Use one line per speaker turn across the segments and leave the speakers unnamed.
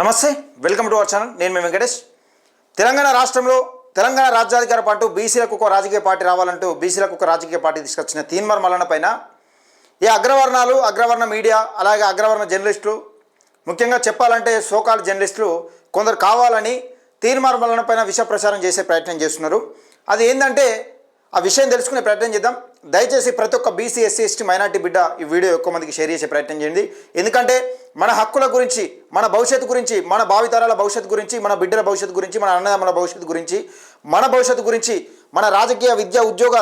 నమస్తే welcome to our channel. నేను మీ వెంకటేష్. తెలంగాణ రాష్ట్రంలో తెలంగాణ రాజ్యాధికార పాటు బీసీలకు ఒక రాజకీయ పార్టీ రావాలంటూ బీసీలకు ఒక రాజకీయ పార్టీ తీసుకొచ్చిన తీన్మర్ మల్లన పైన ఈ అగ్రవర్ణాలు అగ్రవర్ణ మీడియా అలాగే అగ్రవర్ణ జర్నలిస్టులు ముఖ్యంగా చెప్పాలంటే సోకాల్ జర్నలిస్టులు కొందరు కావాలని తీన్మార్ మల్లన పైన విష ప్రచారం చేసే ప్రయత్నం చేస్తున్నారు. అది ఏంటంటే ఆ విషయం తెలుసుకునే ప్రయత్నం చేద్దాం. దయచేసి ప్రతి ఒక్క బీసీ ఎస్సీ ఎస్టీ మైనార్టీ బిడ్డ ఈ వీడియో ఎక్కువ మందికి షేర్ చేసే ప్రయత్నం చేయండి. ఎందుకంటే మన హక్కుల గురించి మన భవిష్యత్తు గురించి మన భావితరాల భవిష్యత్తు గురించి మన బిడ్డల భవిష్యత్తు గురించి మన అన్నదమ్ముల భవిష్యత్తు గురించి మన భవిష్యత్తు గురించి మన రాజకీయ విద్య ఉద్యోగ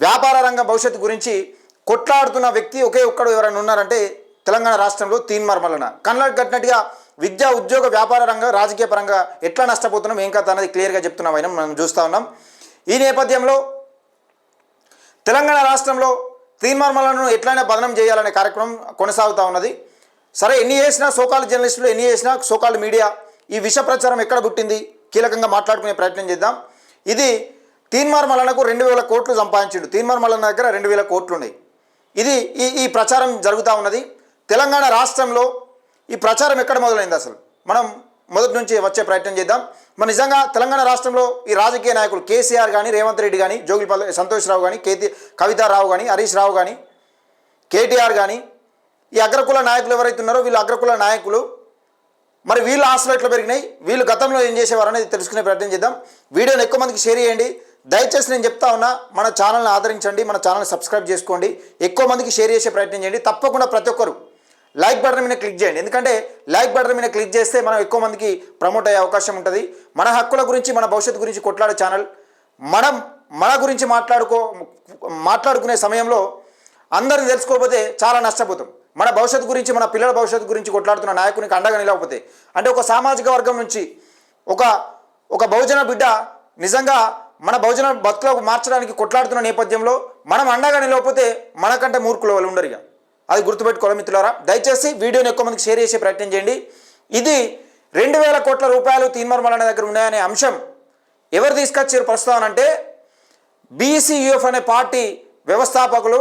వ్యాపార రంగ భవిష్యత్తు గురించి కొట్లాడుతున్న వ్యక్తి ఒకే ఒక్కడు ఎవరైనా ఉన్నారంటే తెలంగాణ రాష్ట్రంలో తీన్మార్మలన కళ్ళకు కట్టినట్టుగా విద్య ఉద్యోగ వ్యాపార రంగం రాజకీయ పరంగా ఎట్లా నష్టపోతున్నాం ఏం కథ అనేది క్లియర్గా చెప్తున్నాం అయినా మనం చూస్తూ ఉన్నాం. ఈ నేపథ్యంలో తెలంగాణ రాష్ట్రంలో తీన్మార్మలను ఎట్లైనా ఎట్లయినా బదనం చేయాలనే కార్యక్రమం కొనసాగుతూ ఉన్నది. సరే ఎన్ని చేసినా సోకాల్ జర్నలిస్టులు ఎన్ని చేసినా సోకాల్ మీడియా. ఈ విష ప్రచారం ఎక్కడ పుట్టింది? కీలకంగా మాట్లాడుకునే ప్రయత్నం చేద్దాం. ఇది తీన్మార్ మల్లనకు రెండు వేల కోట్లు సంపాదించిండు. తీన్మార్ మల్లన దగ్గర రెండు వేల కోట్లు ఉన్నాయి ఇది ఈ ఈ ప్రచారం జరుగుతూ ఉన్నది. తెలంగాణ రాష్ట్రంలో ఈ ప్రచారం ఎక్కడ మొదలైంది అసలు? మనం మొదటి నుంచి వచ్చే ప్రయత్నం చేద్దాం. మరి నిజంగా తెలంగాణ రాష్ట్రంలో ఈ రాజకీయ నాయకులు కేసీఆర్ కానీ రేవంత్ రెడ్డి కానీ జోగిపల్లి సంతోష్ రావు కానీ కేతి కవితారావు కానీ హరీష్ రావు కానీ కేటీఆర్ కానీ ఈ అగ్రకుల నాయకులు ఎవరైతే ఉన్నారో వీళ్ళు అగ్రకుల నాయకులు. మరి వీళ్ళు ఆశలు ఎట్లా పెరిగినాయి? వీళ్ళు గతంలో ఏం చేసేవారు అనేది తెలుసుకునే ప్రయత్నం చేద్దాం. వీడియోని ఎక్కువ మందికి షేర్ చేయండి. దయచేసి నేను చెప్తా ఉన్నా మన ఛానల్ని ఆదరించండి మన ఛానల్ని సబ్స్క్రైబ్ చేసుకోండి. ఎక్కువ మందికి షేర్ చేసే ప్రయత్నం చేయండి. తప్పకుండా ప్రతి ఒక్కరు లైక్ బటన్ మీద క్లిక్ చేయండి. ఎందుకంటే లైక్ బటన్ మీద క్లిక్ చేస్తే మనం ఎక్కువ మందికి ప్రమోట్ అయ్యే అవకాశం ఉంటుంది. మన హక్కుల గురించి మన భవిష్యత్తు గురించి కొట్లాడే ఛానల్. మనం మన గురించి మాట్లాడుకో మాట్లాడుకునే సమయంలో అందరిని తెలుసుకోకపోతే చాలా నష్టపోతాం. మన భవిష్యత్తు గురించి మన పిల్లల భవిష్యత్తు గురించి కొట్లాడుతున్న నాయకునికి అండగా నిలవకపోతే అంటే ఒక సామాజిక వర్గం నుంచి ఒక ఒక బహుజన బిడ్డ నిజంగా మన బహుజన బతుకులకు మార్చడానికి కొట్లాడుతున్న నేపథ్యంలో మనం అండగా నిలవకపోతే మనకంటే మూర్ఖుల వాళ్ళు ఉండరు ఇక. అది గుర్తుపెట్టుకోవాలి మిత్రులారా. దయచేసి వీడియోని ఎక్కువ మందికి షేర్ చేసే ప్రయత్నం చేయండి. ఇది రెండు వేల కోట్ల రూపాయలు తీన్మర్మల అనే దగ్గర ఉన్నాయనే అంశం ఎవరు తీసుకొచ్చారు ప్రస్తుతం అంటే బీసీయూఎఫ్ అనే పార్టీ వ్యవస్థాపకులు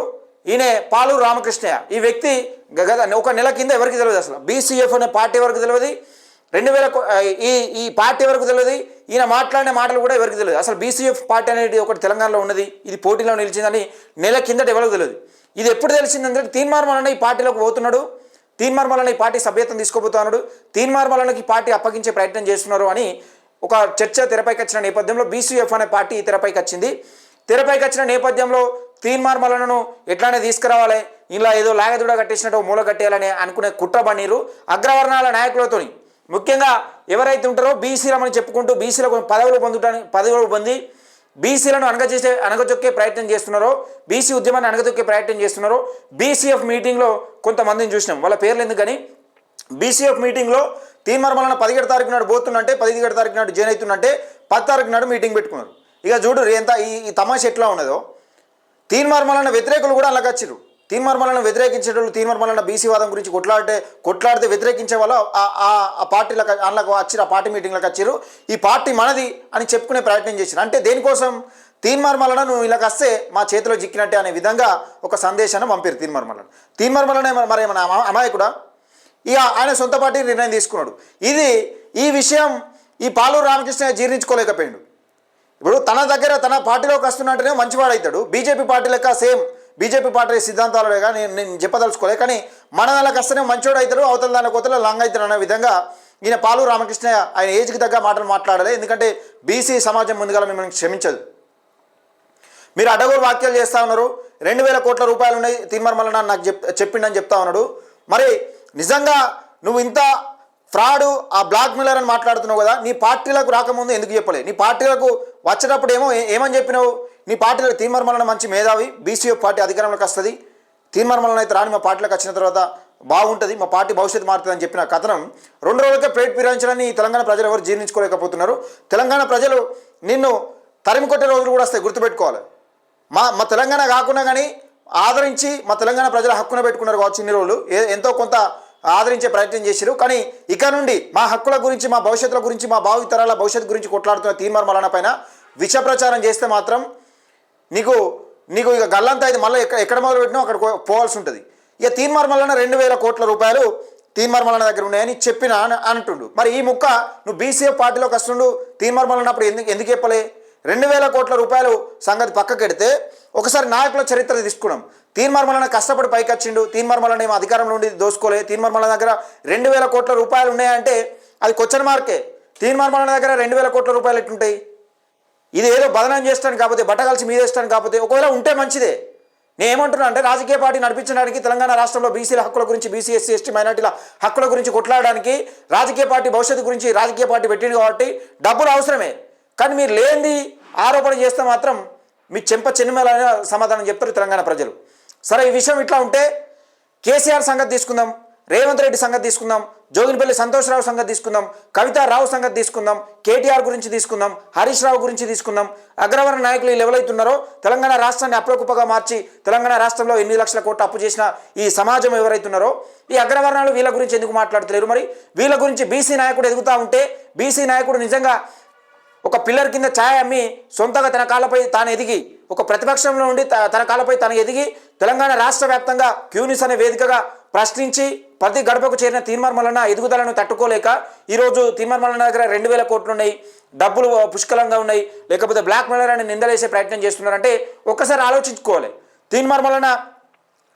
ఈయన పాలు రామకృష్ణయ్య. ఈ వ్యక్తి గత ఒక నెల కింద ఎవరికి తెలియదు అసలు? బీసీఎఫ్ అనే పార్టీ వరకు తెలియదు రెండు వేల ఈ ఈ పార్టీ వరకు తెలియదు ఈయన మాట్లాడిన మాటలు కూడా ఎవరికి తెలియదు అసలు బీసీఎఫ్ పార్టీ అనేది ఒకటి తెలంగాణలో ఉన్నది ఇది పోటీలో నిలిచిందని నెల కిందట ఎవరికి తెలియదు ఇది ఎప్పుడు తెలిసిందంటే తీన్మార్మలన ఈ పార్టీలోకి పోతున్నాడు. తీన్మార్మలన ఈ పార్టీ సభ్యత్వం తీసుకోబోతున్నాడు తీన్మార్మలనకి ఈ పార్టీ అప్పగించే ప్రయత్నం చేస్తున్నారు అని ఒక చర్చ తెరపైకి వచ్చిన నేపథ్యంలో బీసీఎఫ్ అనే పార్టీ తెరపైకి వచ్చింది. తెరపైకి వచ్చిన నేపథ్యంలో తీన్మార్ మార్మలను ఎట్లానే తీసుకురావాలి. ఇలా ఏదో లాగదుడ కట్టేసినట్టు మూల కట్టేయాలని అనుకునే కుట్ర బన్నీరు అగ్రవర్ణాల నాయకులతోని. ముఖ్యంగా ఎవరైతే ఉంటారో బీసీలమని చెప్పుకుంటూ బీసీలకు పదవులు పొందుటానికి పదవులు పొంది బీసీలను అనగచేసే అనగచొక్కే ప్రయత్నం చేస్తున్నారో బీసీ ఉద్యమాన్ని అనగచొక్కే ప్రయత్నం చేస్తున్నారో బీసీఎఫ్ మీటింగ్లో కొంతమందిని చూసినాం. వాళ్ళ పేర్లు ఎందుకు కానీ బీసీఎఫ్ మీటింగ్లో తీన్మార్ పదిహేడు తారీఖు నాడు పోతున్నంటే పదిహేడు తారీఖు నాడు జాయిన్ అవుతున్నంటే పది తారీఖు నాడు మీటింగ్ పెట్టుకున్నారు. ఇక చూడు ఎంత ఈ తమాష ఎట్లా ఉన్నదో. తీన్మార్ వ్యతిరేకులు కూడా అలాగ వచ్చిర్రు. తీన్మార్ మల్లన్న వ్యతిరేకించేటోళ్ళు తీన్మార్ మల్లన్న బీసీ వాదం గురించి కొట్లాడితే కొట్లాడితే వ్యతిరేకించే వాళ్ళు ఆ- ఆ- పార్టీలకు అందులోకి వచ్చిర్రు ఆ పార్టీ మీటింగ్లకు వచ్చిర్రు. ఈ పార్టీ మనది అని చెప్పుకునే ప్రయత్నం చేశారు అంటే దేనికోసం? తీన్మార్ నువ్వు ఇలాగ వస్తే మా చేతిలో చిక్కినట్టే అనే విధంగా ఒక సందేశాన్ని పంపారు తీన్మార్ మల్లన్న తీన్మార్ మరి మన అమాయకుడా? ఇక ఆయన సొంత పార్టీ నిర్ణయం తీసుకున్నాడు. ఇది ఈ విషయం ఈ పాలూరు రామకృష్ణ జీర్ణించుకోలేకపోయాడు. ఇప్పుడు తన దగ్గర తన పార్టీలోకి వస్తున్నట్టునే మంచివాడవుతాడు బీజేపీ పార్టీ లెక్క సేమ్. బీజేపీ పార్టీ సిద్ధాంతాలుగా నేను నేను చెప్పదలుచుకోలే. కానీ మన దానికి వస్తేనే మంచోడు అవుతాడు అవతల దాని కొత్తలో లంగ్ అవుతాడు అనే విధంగా ఈయన పాలు రామకృష్ణ ఆయన ఏజ్కి తగ్గ మాటలు మాట్లాడలే. ఎందుకంటే బీసీ సమాజం ముందుగా మిమ్మల్ని క్షమించదు. మీరు అడగోరు వాక్యాలు చేస్తూ ఉన్నారు. రెండు వేల కోట్ల రూపాయలు ఉన్నాయి తిమ్మర్మలన నాకు చెప్ చెప్పిండని చెప్తా ఉన్నాడు. మరి నిజంగా నువ్వు ఇంత ఫ్రాడు ఆ బ్లాక్ మిల్లర్ అని మాట్లాడుతున్నావు కదా నీ పార్టీలకు రాకముందు ఎందుకు చెప్పలే? నీ పార్టీలకు వచ్చేటప్పుడు ఏమో ఏమని చెప్పినావు? నీ పార్టీలో తీర్మర్మలన మంచి మేధావి బీసీఎఫ్ పార్టీ అధికారంలోకి వస్తుంది. తీర్మర్మలన అయితే రాని మా పార్టీలకు వచ్చిన తర్వాత బాగుంటుంది మా పార్టీ భవిష్యత్తు మారుతుంది అని చెప్పిన కథనం. రెండు రోజులకే ప్లేట్ ఫిరాయించాలని ఈ తెలంగాణ ప్రజలు ఎవరు జీర్ణించుకోలేకపోతున్నారు. తెలంగాణ ప్రజలు నిన్ను తరిమి కొట్టే రోజులు కూడా వస్తాయి గుర్తుపెట్టుకోవాలి. మా మా తెలంగాణ కాకుండా కానీ ఆదరించి మా తెలంగాణ ప్రజల హక్కున పెట్టుకున్నారు కావచ్చు ఇన్ని రోజులు. ఎంతో కొంత ఆదరించే ప్రయత్నం చేశారు కానీ ఇక నుండి మా హక్కుల గురించి మా భవిష్యత్తుల గురించి మా భావితరాల భవిష్యత్తు గురించి కొట్లాడుతున్న తీర్మార్ మలన పైన విష ప్రచారం చేస్తే మాత్రం నీకు నీకు ఇక గల్లంతా ఇది మళ్ళీ ఎక్కడ ఎక్కడ మొదలు పెట్టినా అక్కడ పోవాల్సి ఉంటుంది. ఇక తీర్మార్ మల్లన రెండు వేల కోట్ల రూపాయలు తీన్మర్మలన దగ్గర ఉన్నాయని చెప్పిన అంటుండు. మరి ఈ ముక్క నువ్వు బీసీఎఫ్ పార్టీలోకి వస్తుండు తీన్మర్మలన్నప్పుడు ఎందుకు ఎందుకు చెప్పలే? రెండు వేల కోట్ల రూపాయలు సంగతి పక్కకెడితే ఒకసారి నాయకుల చరిత్ర తీసుకున్నాం. తీన్మర్మలన కష్టపడి పైకి వచ్చిండు తీన్మర్మలన ఏమో అధికారంలో ఉండి దోసుకోలే తీన్మర్మల దగ్గర రెండు వేల కోట్ల రూపాయలు ఉన్నాయంటే అది క్వశ్చన్ మార్కే. తీన్మర్మలన దగ్గర రెండు వేల కోట్ల రూపాయలు ఎట్లుంటాయి? ఇది ఏదో బదనం చేస్తాను కాకపోతే బట్ట కలిసి మీదేస్తాను కాకపోతే ఒకవేళ ఉంటే మంచిదే. నేను ఏమంటున్నా అంటే రాజకీయ పార్టీ నడిపించడానికి తెలంగాణ రాష్ట్రంలో బీసీల హక్కుల గురించి బీసీ ఎస్సీ ఎస్టీ మైనార్టీల హక్కుల గురించి కొట్లాడడానికి రాజకీయ పార్టీ భవిష్యత్తు గురించి రాజకీయ పార్టీ పెట్టింది కాబట్టి డబ్బులు అవసరమే. కానీ మీరు లేనిది ఆరోపణ చేస్తే మాత్రం మీ చెంప చెన్నిమేలైన సమాధానం చెప్తారు తెలంగాణ ప్రజలు. సరే ఈ విషయం ఇట్లా ఉంటే కేసీఆర్ సంగతి తీసుకుందాం రేవంత్ రెడ్డి సంగతి తీసుకుందాం జోగినిపల్లి సంతోష్రావు సంగతి తీసుకుందాం కవితారావు సంగతి తీసుకుందాం కేటీఆర్ గురించి తీసుకుందాం హరీష్ రావు గురించి తీసుకుందాం. అగ్రవర్ణ నాయకులు వీళ్ళు అవుతున్నారో తెలంగాణ రాష్ట్రాన్ని అప్రకుపగా మార్చి తెలంగాణ రాష్ట్రంలో ఎన్ని లక్షల కోట్లు అప్పు చేసిన ఈ సమాజం ఎవరైతున్నారో ఈ అగ్రవర్ణాలు వీళ్ళ గురించి ఎందుకు మాట్లాడతలేరు మరి? వీళ్ళ గురించి బీసీ నాయకుడు ఎదుగుతూ ఉంటే బీసీ నాయకుడు నిజంగా ఒక పిల్లర్ కింద ఛాయ అమ్మి సొంతగా తన కాళ్ళపై తాను ఎదిగి ఒక ప్రతిపక్షంలో ఉండి త- తన కాళ్ళపై తను ఎదిగి తెలంగాణ రాష్ట్ర వ్యాప్తంగా క్యూనిస్ అనే వేదికగా ప్రశ్నించి ప్రతి గడపకు చేరిన తీర్మార్మలన ఎదుగుదలను తట్టుకోలేక ఈరోజు తీర్మార్మలన దగ్గర రెండు వేల కోట్లు ఉన్నాయి డబ్బులు పుష్కలంగా ఉన్నాయి లేకపోతే బ్లాక్ మెయిలర్ అని నిందలేసే ప్రయత్నం చేస్తున్నారంటే ఒక్కసారి ఆలోచించుకోవాలి. తీర్మార్మలన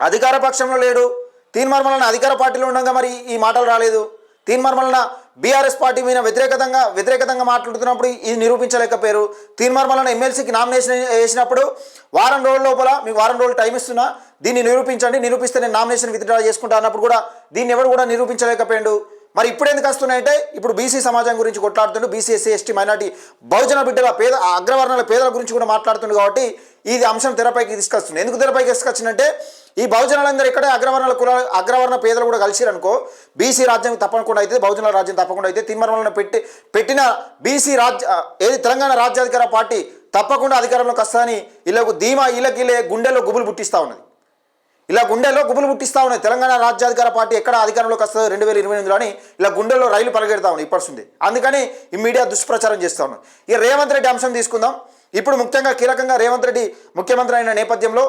అధికార పక్షంలో లేడు తీన్మార్మలన అధికార పార్టీలో ఉండగా మరి ఈ మాటలు రాలేదు. తీన్మార్మలన బీఆర్ఎస్ పార్టీ మీద వ్యతిరేకతంగా వ్యతిరేకతంగా మాట్లాడుతున్నప్పుడు ఇది నిరూపించలేకపోయారు. తీన్మార్మలన ఎమ్మెల్సీకి నామినేషన్ వేసినప్పుడు వారం రోజుల లోపల మీకు వారం రోజులు టైం ఇస్తున్నా దీన్ని నిరూపించండి నిరూపిస్తే నేను నామినేషన్ విత్డ్రా చేసుకుంటా అన్నప్పుడు కూడా దీన్ని ఎవరు కూడా నిరూపించలేకపోయాడు. మరి ఇప్పుడు ఎందుకు వస్తున్నాయంటే ఇప్పుడు బీసీ సమాజం గురించి కొట్లాడుతుండు బీసీ ఎస్సీ ఎస్టీ మైనార్టీ బహుజన బిడ్డల పేద అగ్రవర్ణాల పేదల గురించి కూడా మాట్లాడుతుండు కాబట్టి ఇది అంశం తెరపైకి తీసుకొస్తుంది. ఎందుకు తెరపైకి తీసుకొచ్చిందంటే ఈ బహుజనులందరూ ఇక్కడే అగ్రవర్ణాల కుల అగ్రవర్ణ పేదలు కూడా కలిసిరనుకో బీసీ రాజ్యం తప్పకుండా అయితే బహుజనుల రాజ్యం తప్పకుండా అయితే తిమ్మరమలను పెట్టి పెట్టిన బీసీ రాజ్య ఏది తెలంగాణ రాజ్యాధికార పార్టీ తప్పకుండా అధికారంలోకి వస్తుందని వీళ్ళకు ధీమా ఇళ్ళకి వీళ్ళే గుండెల్లో గుబులు పుట్టిస్తూ ఉన్నది. ఇలా గుండెల్లో గుబులు పుట్టిస్తూ ఉన్నాయి తెలంగాణ రాజ్యాధికార పార్టీ ఎక్కడ అధికారంలోకి వస్తుందో రెండు వేల ఇరవై ఎనిమిదిలో అని ఇలా గుండెల్లో రైలు పరిగెడతా ఉన్నాయి ఇప్పటిస్తుంది అందుకని ఈ మీడియా దుష్ప్రచారం చేస్తూ ఉన్నాయి ఇక రేవంత్ రెడ్డి అంశం తీసుకుందాం. ఇప్పుడు ముఖ్యంగా కీలకంగా రేవంత్ రెడ్డి ముఖ్యమంత్రి అయిన నేపథ్యంలో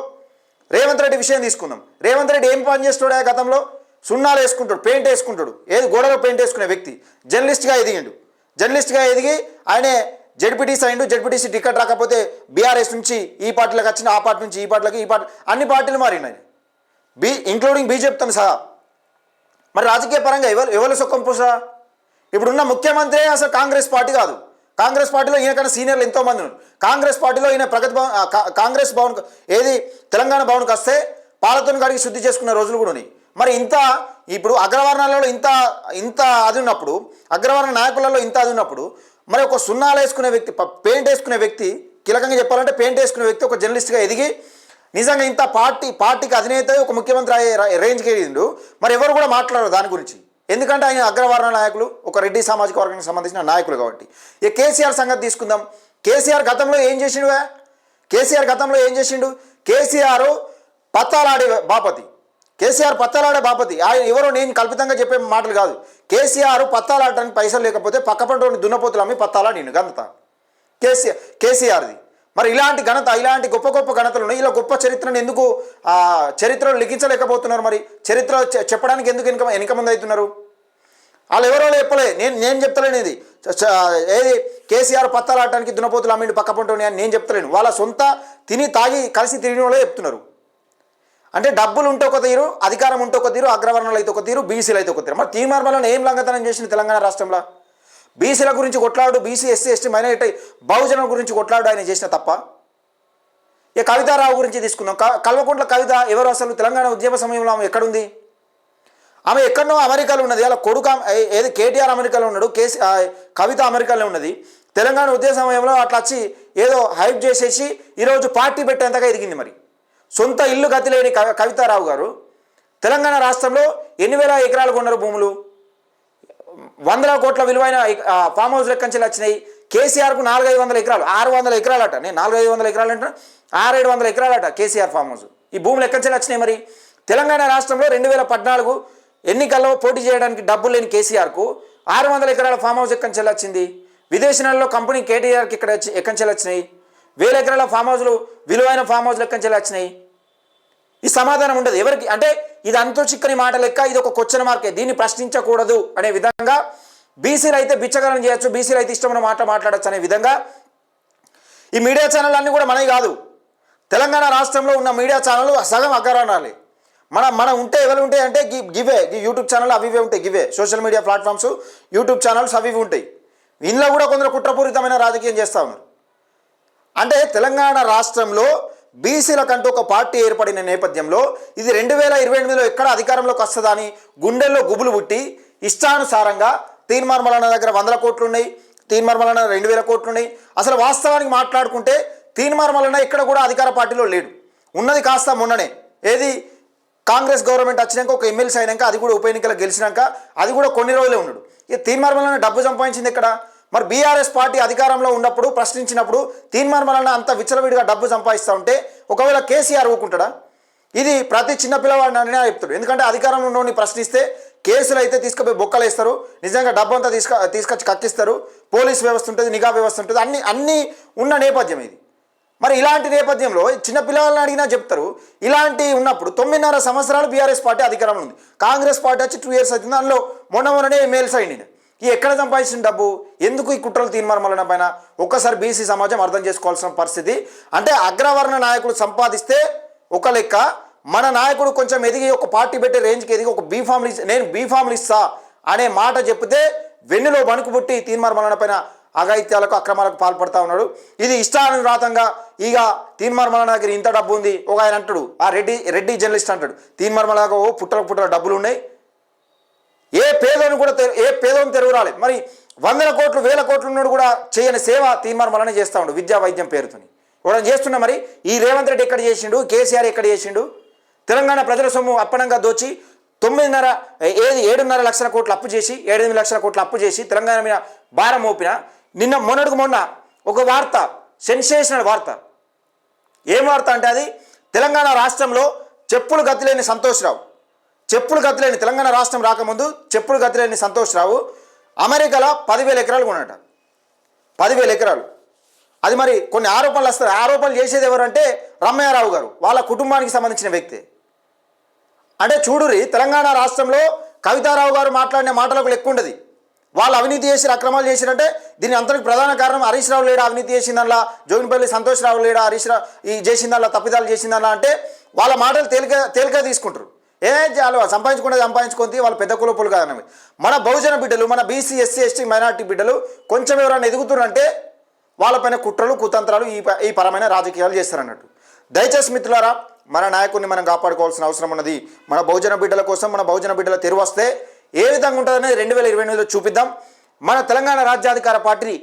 రేవంత్ రెడ్డి విషయం తీసుకుందాం. రేవంత్ రెడ్డి ఏం పని చేస్తాడు ఆ గతంలో? సున్నాలు వేసుకుంటాడు పెయింట్ వేసుకుంటాడు. ఏది గోడలో పెయింట్ వేసుకునే వ్యక్తి. జర్నలిస్ట్గా ఎదిగిండు. జర్నలిస్ట్గా ఎదిగి ఆయనే జడ్పీటీసీ అయిండు జడ్పీటీసీ టికెట్ రాకపోతే బీఆర్ఎస్ నుంచి ఈ పార్టీలకు వచ్చిన ఆ పార్టీ నుంచి ఈ పార్టీలకు ఈ పార్టీ అన్ని పార్టీలు మారినాయి. బీ ఇంక్లూడింగ్ బీజేపీతో సహా. మరి రాజకీయ పరంగా ఎవరు ఎవరు సుఖం పూసా? ఇప్పుడున్న ముఖ్యమంత్రి అసలు కాంగ్రెస్ పార్టీ కాదు. కాంగ్రెస్ పార్టీలో ఈయన కన్నా సీనియర్లు ఎంతోమంది ఉన్నారు. కాంగ్రెస్ పార్టీలో ఈయన ప్రగతి భవన్ కాంగ్రెస్ భవన్ ఏది తెలంగాణ భవన్కి వస్తే పాలతోని కడిగి శుద్ధి చేసుకున్న రోజులు కూడా ఉన్నాయి. మరి ఇంత ఇప్పుడు అగ్రవర్ణాలలో ఇంత ఇంత అది ఉన్నప్పుడు అగ్రవర్ణ నాయకులలో ఇంత అది ఉన్నప్పుడు మరి ఒక సున్నాలు వేసుకునే వ్యక్తి పెయింట్ వేసుకునే వ్యక్తి కీలకంగా చెప్పాలంటే పెయింట్ వేసుకునే వ్యక్తి ఒక జర్నలిస్ట్గా ఎదిగి నిజంగా ఇంత పార్టీ పార్టీకి అధినేత ఒక ముఖ్యమంత్రి అయ్యే రేంజ్కి ఎదిగిండు మరి ఎవరు కూడా మాట్లాడరు దాని గురించి. ఎందుకంటే ఆయన అగ్రవర్ణ నాయకులు ఒక రెడ్డి సామాజిక వర్గానికి సంబంధించిన నాయకులు కాబట్టి. ఇక కేసీఆర్ సంగతి తీసుకుందాం. కేసీఆర్ గతంలో ఏం చేసిండు కేసీఆర్ గతంలో ఏం చేసిండు? కేసీఆర్ పత్తాలాడే బాపతి. కేసీఆర్ పత్తాలాడే బాపతి. ఆయన ఎవరో నేను కల్పితంగా చెప్పే మాటలు కాదు. కేసీఆర్ పత్తాలాడటానికి పైసలు లేకపోతే పక్క పంటలోని దున్నపోతులు అమ్మి పత్తాలాడిండు గంత కేసీఆర్ కేసీఆర్ది. మరి ఇలాంటి ఘనత ఇలాంటి గొప్ప గొప్ప ఘనతలు ఉన్నాయి ఇలా గొప్ప చరిత్రను ఎందుకు చరిత్రలో లిఖించలేకపోతున్నారు మరి? చరిత్ర చెప్పడానికి ఎందుకు వెనుక వెనుక ముందు అవుతున్నారు వాళ్ళు ఎవరో చెప్పలే. నేను నేను చెప్తలేను ఇది. చ- ఏది? కేసీఆర్ పత్తాలు ఆడటానికి దున్నపోతులు అమ్మిండి పక్క పంటని అని నేను చెప్తలేను. వాళ్ళ సొంత తిని తాగి కలిసి తిరిగిన వాళ్ళే చెప్తున్నారు. అంటే డబ్బులు ఉంటే ఒక తీరు అధికారం ఉంటే ఒక తీరు అగ్రవర్ణాలు అయితే ఒక తీరు బీసీలు అయితే ఒక తీరు. మరి తీర్మార్మలను ఏం లంఘతనం చేసింది తెలంగాణ రాష్ట్రంలో? బీసీల గురించి కొట్లాడు బీసీ ఎస్సీ ఎస్టీ మైనారిటీ బహుజనం గురించి కొట్లాడు ఆయన చేసిన తప్ప. ఇక కవితారావు గురించి తీసుకుందాం. క కల్వకుంట్ల కవిత ఎవరు అసలు? తెలంగాణ ఉద్యమ సమయంలో ఆమె ఎక్కడుంది? ఆమె ఎక్కడనో అమెరికాలో ఉన్నది. అలా కొడుకు ఏది కేటీఆర్ అమెరికాలో ఉన్నాడు కేసీ కవిత అమెరికాలో ఉన్నది. తెలంగాణ ఉద్యమ సమయంలో అట్లా వచ్చి ఏదో హైప్ చేసేసి ఈరోజు పార్టీ పెట్టేంతగా ఎదిగింది మరి. సొంత ఇల్లు గతిలేని కవి కవితారావు గారు తెలంగాణ రాష్ట్రంలో ఎన్ని వేల ఎకరాలు కొన్నారు భూములు? వందల కోట్ల విలువైన ఫామ్ హౌస్ లెక్కంచెలు వచ్చినాయి. కేసీఆర్కు నాలుగైదు వందల ఎకరాలు ఆరు వందల ఎకరాలట. నేను నాలుగైదు వందల ఎకరాలు అంటే ఆరేడు వందల ఎకరాలట కేసీఆర్ ఫామ్ హౌస్. ఈ భూములు లెక్కంచెలు వచ్చినాయి మరి? తెలంగాణ రాష్ట్రంలో రెండు వేల పద్నాలుగు ఎన్నికల్లో పోటీ చేయడానికి డబ్బులు లేని కేసీఆర్కు ఆరు వందల ఎకరాల ఫామ్ హౌస్ ఎక్కంచెలు వచ్చింది విదేశాలలో కంపెనీ కేటీఆర్కి ఇక్కడ వచ్చి- వచ్చినాయి వేల ఎకరాల ఫామ్ హౌస్లు విలువైన ఫామ్ హౌస్లు ఎక్కంచెలు వచ్చినాయి ఈ సమాధానం ఉండదు. ఎవరికి? అంటే ఇది అంతో చిక్కని మాట లెక్క ఇది ఒక క్వశ్చన్ మార్కే దీన్ని ప్రశ్నించకూడదు అనే విధంగా బీసీలు అయితే బిచ్చగలం చేయొచ్చు బీసీలు అయితే ఇష్టమైన మాట మాట్లాడచ్చు అనే విధంగా ఈ మీడియా ఛానల్ అన్నీ కూడా మనవి కాదు. తెలంగాణ రాష్ట్రంలో ఉన్న మీడియా ఛానల్ సగం అగ్రవర్ణాలే మన మన ఉంటే ఎవరు ఉంటాయి అంటే గివే యూట్యూబ్ ఛానల్ అవి ఇవే ఉంటాయి గివే. Social media platforms YouTube channels అవి ఇవి ఉంటాయి. ఇందులో కూడా కొందరు కుట్రపూరితమైన రాజకీయం చేస్తూ ఉన్నారు. అంటే తెలంగాణ రాష్ట్రంలో బీసీలకంటూ ఒక పార్టీ ఏర్పడిన నేపథ్యంలో ఇది రెండు వేల ఇరవై ఎనిమిదిలో ఎక్కడ అధికారంలోకి వస్తుందా అని గుండెల్లో గుబులు పుట్టి ఇష్టానుసారంగా తీన్మార్ మల్లన్న దగ్గర వందల కోట్లు ఉన్నాయి తీన్మార్ రెండు వేల కోట్లు ఉన్నాయి అసలు వాస్తవానికి మాట్లాడుకుంటే తీన్మార్ మల్లన్న ఇక్కడ కూడా అధికార పార్టీలో లేడు. ఉన్నది కాస్త మొన్ననే. ఏది? కాంగ్రెస్ గవర్నమెంట్ వచ్చినాక ఒక ఎమ్మెల్సీ అయినాక అది కూడా ఉప ఎన్నికలు గెలిచినాక అది కూడా కొన్ని రోజులే ఉన్నాడు ఇక తీన్మార్మలన్న డబ్బు సంపాదించింది ఇక్కడ మరి బీఆర్ఎస్ పార్టీ అధికారంలో ఉన్నప్పుడు ప్రశ్నించినప్పుడు తీన్మార్మలన్న అంత విచ్చలవిడిగా డబ్బు సంపాదిస్తూ ఉంటే ఒకవేళ కేసీఆర్ ఊరుకుంటాడా ఇది ప్రతి చిన్నపిల్లవాడిని చెప్తాడు. ఎందుకంటే అధికారంలో ఉన్నోని ప్రశ్నిస్తే కేసులు అయితే తీసుకుపోయి బొక్కలేస్తారు. నిజంగా డబ్బు అంతా తీసుక తీసుకొచ్చి కక్కిస్తారు. పోలీస్ వ్యవస్థ ఉంటుంది నిఘా వ్యవస్థ ఉంటుంది. అన్ని అన్నీ ఉన్న నేపథ్యం ఇది. మరి ఇలాంటి నేపథ్యంలో చిన్న పిల్లల్ని అడిగినా చెప్తారు. ఇలాంటి ఉన్నప్పుడు తొమ్మిదిన్నర సంవత్సరాలు బీఆర్ఎస్ పార్టీ అధికారంలో ఉంది. కాంగ్రెస్ పార్టీ వచ్చి టూ ఇయర్స్ అవుతుంది. దానిలో మొన్న మొన్ననే ఎమ్మెల్సీ అయింది ఈ ఎక్కడ సంపాదించిన డబ్బు? ఎందుకు ఈ కుట్రలు తీర్మానం పైన? ఒక్కసారి బీసీ సమాజం అర్థం చేసుకోవాల్సిన పరిస్థితి. అంటే అగ్రవర్ణ నాయకులు సంపాదిస్తే ఒక లెక్క మన నాయకుడు కొంచెం ఎదిగి ఒక పార్టీ పెట్టే రేంజ్కి ఎదిగి ఒక బీ ఫామ్లు నేను బీ ఫామ్లు ఇస్తా అనే మాట చెప్తే వెన్నులో బణుకు పుట్టి తీర్మానం పైన అఘాయిత్యాలకు అక్రమాలకు పాల్పడతా ఉన్నాడు. ఇది ఇష్టానురాతంగా ఇక తీన్మార్మల దగ్గర ఇంత డబ్బు ఉంది. ఒక ఆయన అంటాడు ఆ రెడ్డి రెడ్డి జర్నలిస్ట్ అంటాడు తీన్మర్మలకు ఓ పుట్టల పుట్టల డబ్బులు ఉన్నాయి. ఏ పేదోని కూడా ఏ పేదోని తెరుగు రాలేదు. మరి వందల కోట్లు వేల కోట్లు ఉన్నాడు కూడా చేయని సేవ తీన్మర్మలనే చేస్తూ ఉండు విద్యా వైద్యం పేరుతోని. కూడా చేస్తున్నా మరి ఈ రేవంత్ రెడ్డి ఎక్కడ చేసిండు కేసీఆర్ ఎక్కడ చేసిండు? తెలంగాణ ప్రజల సొమ్ము అప్పనంగా దోచి తొమ్మిదిన్నర ఏది ఏడున్నర లక్షల కోట్లు అప్పు చేసి ఏడెనిమిది లక్షల కోట్లు అప్పు చేసి తెలంగాణ మీద భారం మోపిన నిన్న మొన్నటికి మొన్న ఒక వార్త సెన్సేషనల్ వార్త. ఏం వార్త అంటే అది? తెలంగాణ రాష్ట్రంలో చెప్పులు గతిలేని సంతోష్రావు. చెప్పులు గతిలేని తెలంగాణ రాష్ట్రం రాకముందు చెప్పులు గతిలేని సంతోష్రావు అమెరికాలో పదివేల ఎకరాలు కొనట పదివేల ఎకరాలు. అది మరి కొన్ని ఆరోపణలు వస్తాయి. ఆరోపణలు చేసేది ఎవరంటే రమ్మయ్యారావు గారు వాళ్ళ కుటుంబానికి సంబంధించిన వ్యక్తి. అంటే చూడురి తెలంగాణ రాష్ట్రంలో కవితారావు గారు మాట్లాడిన మాటలకు లెక్కుండదు. వాళ్ళు అవినీతి చేసి అక్రమాలు చేసినట్టే దీని అంతటికి ప్రధాన కారణం హరీష్ రావు లేడా అవినీతి చేసిందల్లా? జోగినపల్లి సంతోష్ రావు లేడా? హరీష్ రావు ఈ చేసిందల్లా? తప్పిదాలు చేసిందల్లా? అంటే వాళ్ళ మాటలు తేలిక తేలిక తీసుకుంటారు. ఏ చాలు సంపాదించుకుంటే సంపాదించుకుంది వాళ్ళ పెద్ద కులపులు కాదన్నవి. మన బహుజన బిడ్డలు మన బీసీ ఎస్సీ ఎస్టీ మైనార్టీ బిడ్డలు కొంచెం ఎవరైనా ఎదుగుతున్నారంటే వాళ్ళపైన కుట్రలు కుతంత్రాలు ఈ ప- ఈ పరమైన రాజకీయాలు చేస్తారన్నట్టు. దయచేసి మిత్రులారా మన నాయకుడిని మనం కాపాడుకోవాల్సిన అవసరం ఉన్నది. మన బహుజన బిడ్డల కోసం మన బహుజన బిడ్డల తెరువు వస్తే ఏ విధంగా ఉంటుందనేది రెండు వేల ఇరవై ఎనిమిదిలో చూపిద్దాం. మన తెలంగాణ రాజ్యాధికార పార్టీ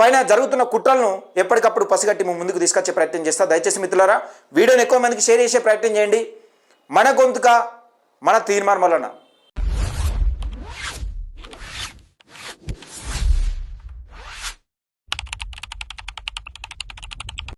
పైన జరుగుతున్న కుట్రలను ఎప్పటికప్పుడు పసిగట్టి మేము ముందుకు తీసుకొచ్చే ప్రయత్నం చేస్తా. దయచేసి మిత్రులారా వీడియోని ఎక్కువ మందికి షేర్ చేసే ప్రయత్నం చేయండి. మన గొంతుక మన తీర్మానం వలన.